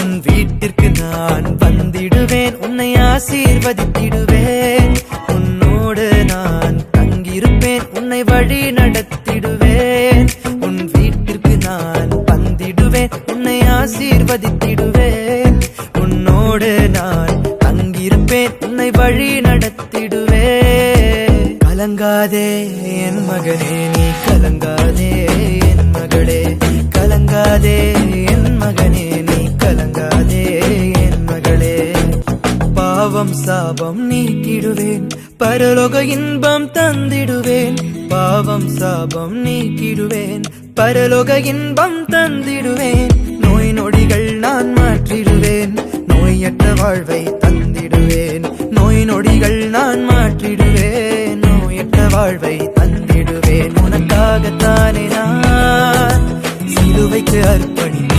உன் வீட்டிற்கு நான் வந்திடுவேன். உன்னை ஆசீர்வதித்திடுவேன். உன்னோடு நான் தங்கியிருப்பேன். உன்னை வழி நடத்திடுவேன். உன் வீட்டிற்கு நான் வந்திடுவேன். உன்னை ஆசீர்வதித்திடுவேன். உன்னோடு நான் தங்கியிருப்பேன். உன்னை வழி நடத்திடுவேன். கலங்காதே என் மகனே நீ கல பாவம் சாபம் நீக்கிடுவேன். பரலோக இன்பம் தந்திடுவேன். பாவம் சாபம் நீக்கிடுவேன். பரலோக இன்பம் தந்திடுவேன். நோய் நொடிகள் நான் மாற்றிடுவேன். நோயற்ற வாழ்வை தந்திடுவேன். நோய் நொடிகள் நான் மாற்றிடுவேன். நோயற்ற வாழ்வை தந்திடுவேன். உனக்காகத்தானே நான் சிலுவைக்கு அர்ப்பணி